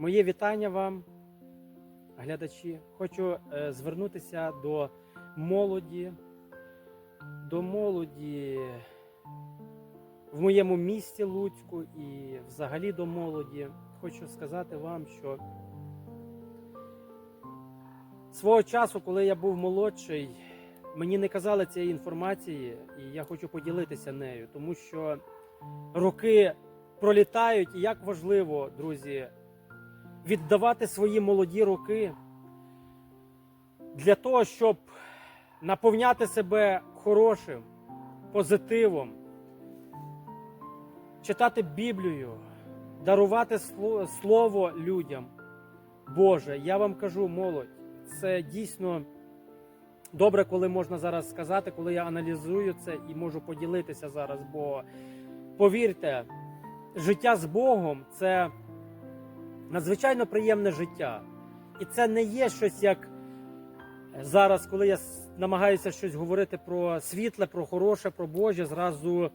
Моє вітання вам, глядачі. Хочу е, звернутися до молоді, до молоді в моєму місті Луцьку і взагалі до молоді. Хочу сказати вам, що свого часу, коли я був молодший, мені не казали цієї інформації, і я хочу поділитися нею, тому що роки пролітають, і як важливо, друзі, віддавати свої молоді роки для того, щоб наповняти себе хорошим, позитивом, читати Біблію, дарувати слово людям. Боже, я вам кажу, молодь, це дійсно добре, коли можна зараз сказати, коли я аналізую це і можу поділитися зараз. Бо повірте, життя з Богом це надзвичайно приємне життя. І це не є щось як зараз, коли я намагаюся щось говорити про світле, про хороше, про Боже, зразу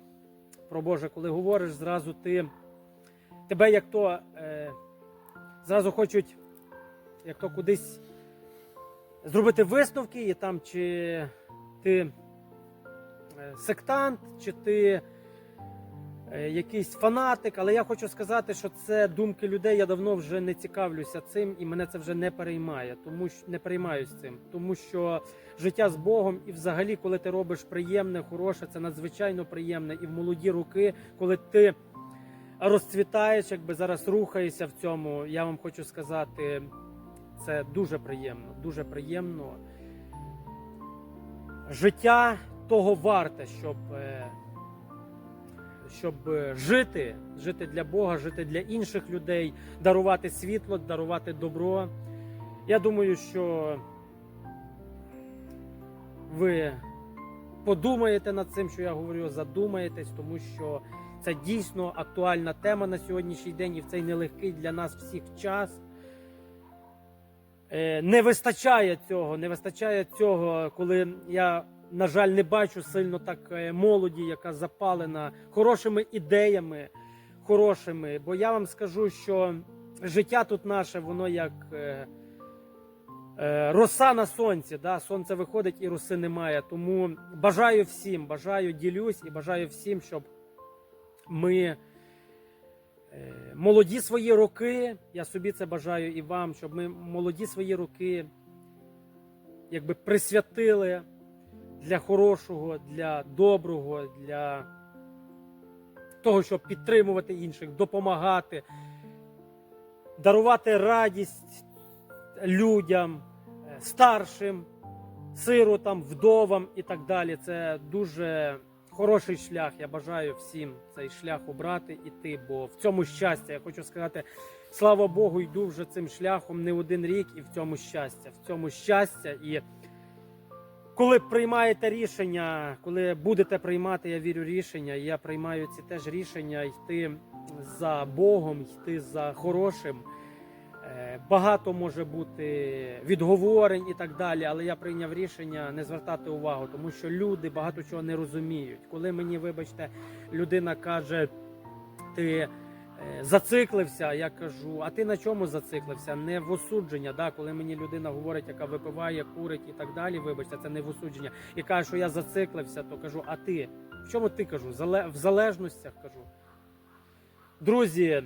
про Боже, коли говориш, зразу ти тебе як то е, зразу хочуть як то кудись зробити висновки, і там чи ти е, сектант, чи ти е, якийсь фанатик, але я хочу сказати, що це думки людей. Я давно вже не цікавлюся цим, і мене це вже не переймає, тому що не переймаюсь цим, тому що життя з Богом, і взагалі, коли ти робиш приємне, хороше, це надзвичайно приємне. І в молоді роки, коли ти розцвітаєш, якби зараз рухаєшся в цьому, я вам хочу сказати, це дуже приємно, дуже приємно. Життя того варте, щоб, е, щоб е, жити, жити для Бога, жити для інших людей, дарувати світло, дарувати добро. Я думаю, що ви подумаєте над цим, що я говорю, задумаєтесь, тому що це дійсно актуальна тема на сьогоднішній день і в цей нелегкий для нас всіх час. Е, Не вистачає цього, не вистачає цього, коли я, на жаль, не бачу сильно так е, молоді, яка запалена хорошими ідеями, хорошими. Бо я вам скажу, що життя тут наше, воно як е, е, роса на сонці. Да? Сонце виходить і роси немає. Тому бажаю всім, бажаю, ділюсь і бажаю всім, щоб ми. е, Молоді свої роки, я собі це бажаю і вам, щоб ми молоді свої роки якби присвятили для хорошого, для доброго, для того, щоб підтримувати інших, допомагати, дарувати радість людям, е, старшим, сиротам, вдовам і так далі. Це дуже хороший шлях. Я бажаю всім цей шлях обрати іти, бо в цьому щастя, я хочу сказати, слава Богу, йду вже цим шляхом не один рік, і в цьому щастя, в цьому щастя. І коли приймаєте рішення, коли будете приймати, я вірю, рішення, я приймаю ці теж рішення йти за Богом, йти за хорошим. Е, Багато може бути відговорень і так далі, але я прийняв рішення не звертати увагу, тому що люди багато чого не розуміють. Коли мені, вибачте, людина каже, ти зациклився, я кажу, а ти на чому зациклився? Не в осудження. Да? Коли мені людина говорить, яка випиває, курить і так далі, вибачте, це не в осудження. І каже, що я зациклився, то кажу, а ти? В чому ти кажу? В залежностях кажу. Друзі,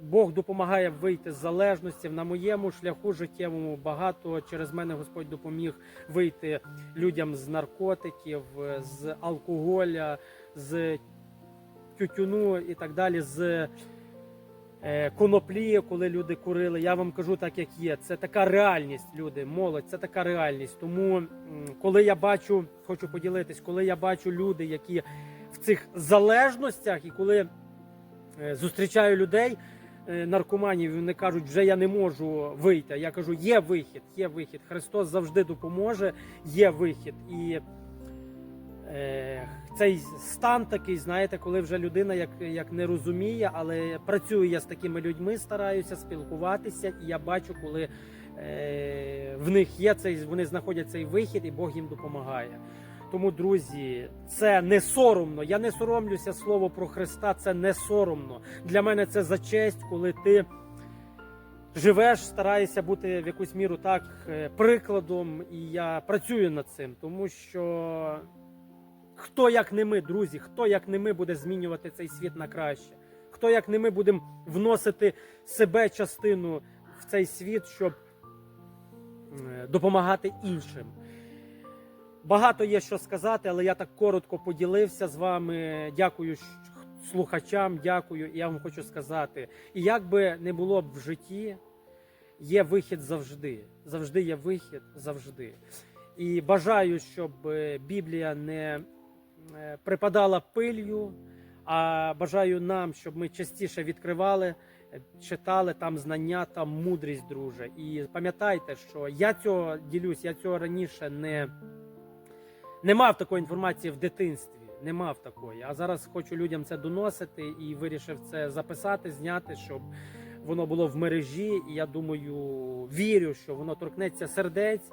Бог допомагає вийти з залежності. На моєму шляху життєвому багато через мене Господь допоміг вийти людям з наркотиків, з алкоголя, з тютюну і так далі, з е, коноплі, коли люди курили. Я вам кажу так, як є. Це така реальність, люди, молодь, це така реальність. Тому, коли я бачу, хочу поділитись, коли я бачу люди, які в цих залежностях, і коли е, зустрічаю людей, е, наркоманів, вони кажуть, вже я не можу вийти. Я кажу, є вихід, є вихід. Христос завжди допоможе, є вихід. І цей стан такий, знаєте, коли вже людина як, як не розуміє, але працюю я з такими людьми, стараюся спілкуватися, і я бачу, коли е, в них є цей, вони знаходять цей вихід, і Бог їм допомагає. Тому, друзі, це не соромно. Я не соромлюся слово про Христа. Це не соромно. Для мене це за честь, коли ти живеш, стараєшся бути в якусь міру так е, прикладом, і я працюю над цим, тому що хто як не ми, друзі, хто як не ми буде змінювати цей світ на краще, хто як не ми будемо вносити себе частину в цей світ, щоб е, допомагати іншим. Багато є що сказати, але я так коротко поділився з вами. Дякую слухачам, дякую. І я вам хочу сказати: і як би не було б в житті, є вихід завжди. Завжди є вихід, завжди. І бажаю, щоб е, Біблія не припадала пилью, а бажаю нам, щоб ми частіше відкривали, е, читали там знання, там мудрість, друже. І пам'ятайте, що я цього ділюсь, я цього раніше не, не мав такої інформації в дитинстві. Не мав такої. А зараз хочу людям це доносити і вирішив це записати, зняти, щоб воно було в мережі. І я думаю, вірю, що воно торкнеться сердець,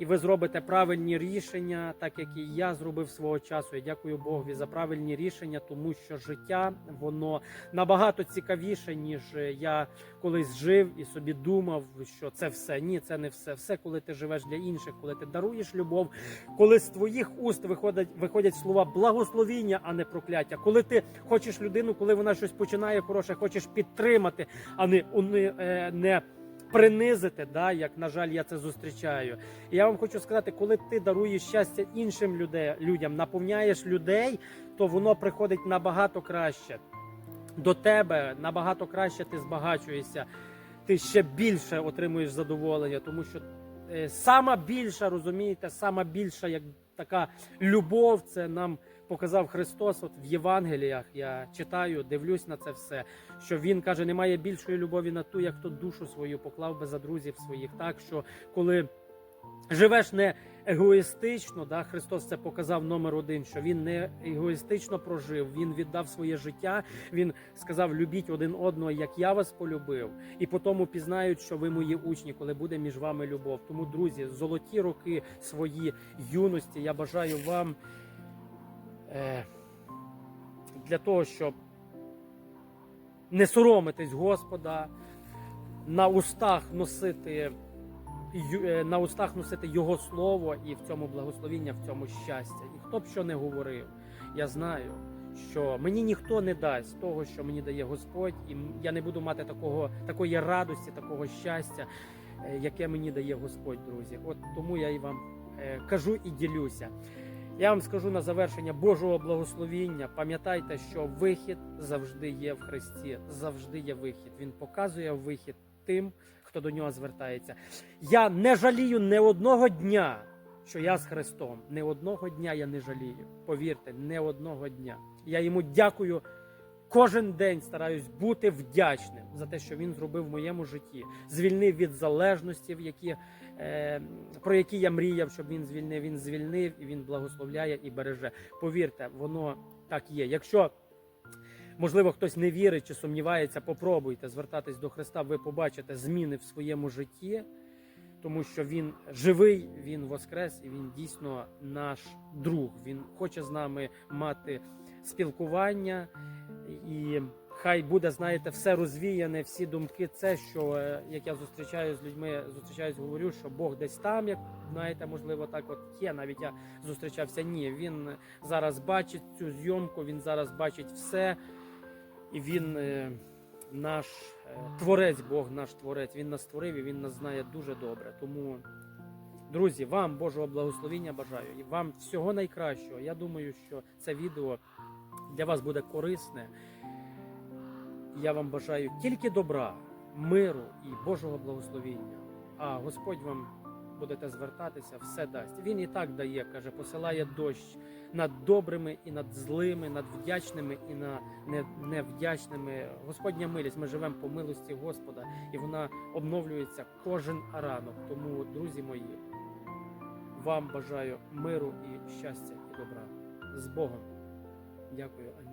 і ви зробите правильні рішення, так як і я зробив свого часу. Я дякую Богові за правильні рішення, тому що життя воно набагато цікавіше, ніж я колись жив і собі думав, що це все. Ні, це не все. Все, коли ти живеш для інших, коли ти даруєш любов, коли з твоїх уст виходять, виходять слова благословіння, а не прокляття. Коли ти хочеш людину, коли вона щось починає хороше, хочеш підтримати, а не, е, не принизити, да, як на жаль, я це зустрічаю. І я вам хочу сказати, коли ти даруєш щастя іншим людей, людям, наповняєш людей, то воно приходить набагато краще. До тебе набагато краще ти збагачуєшся, ти ще більше отримуєш задоволення, тому що е, сама більша, розумієте, сама більша як така любов, це нам показав Христос. От в Євангеліях я читаю, дивлюсь на це все. Що він каже, немає більшої любові на ту, як хто душу свою поклав би за друзів своїх. Так що коли живеш не егоїстично, да, Христос це показав номер один, що він не егоїстично прожив, він віддав своє життя. Він сказав: любіть один одного, як я вас полюбив, і по тому пізнають, що ви мої учні, коли буде між вами любов. Тому, друзі, золоті роки свої юності. Я бажаю вам для того, щоб не соромитись Господа, на устах носити е, на устах носити Його слово і в цьому благословіння, в цьому щастя. І хто б що не говорив, я знаю, що мені ніхто не дасть того, що мені дає Господь, і я не буду мати такого, такої радості, такого щастя, е, яке мені дає Господь, друзі. От тому я і вам е, кажу і ділюся. Я вам скажу на завершення Божого благословіння. Пам'ятайте, що вихід завжди є в Христі. Завжди є вихід. Він показує вихід тим, хто до нього звертається. Я не жалію не одного дня, що я з Христом. Не одного дня я не жалію. Повірте, не одного дня. Я йому дякую. Кожен день стараюсь бути вдячним за те, що він зробив в моєму житті, звільнив від залежності, які, е, про які я мріяв, щоб він звільнив. Він звільнив і він благословляє і береже. Повірте, воно так є. Якщо можливо хтось не вірить чи сумнівається, попробуйте звертатись до Христа. Ви побачите зміни в своєму житті, тому що він живий, він воскрес і він дійсно наш друг. Він хоче з нами мати спілкування і. Хай буде, знаєте, все розвіяне, всі думки. Це що е, як я зустрічаю з людьми, зустрічаюсь, говорю, що Бог десь там, як знаєте, можливо, так от є. Навіть я зустрічався. Ні, він зараз бачить цю зйомку, він зараз бачить все, і він е, наш е, творець, Бог наш творець. Він нас створив і він нас знає дуже добре. Тому, друзі, вам Божого благословіння бажаю і вам всього найкращого. Я думаю, що це відео для вас буде корисне. Я вам бажаю тільки добра, миру і Божого благословіння. А Господь вам будете звертатися, все дасть. Він і так дає, каже, посилає дощ над добрими і над злими, над вдячними і на невдячними. Господня милість. Ми живемо по милості Господа, і вона обновлюється кожен ранок. Тому, друзі мої, вам бажаю миру і щастя і добра. З Богом. Дякую, Аня.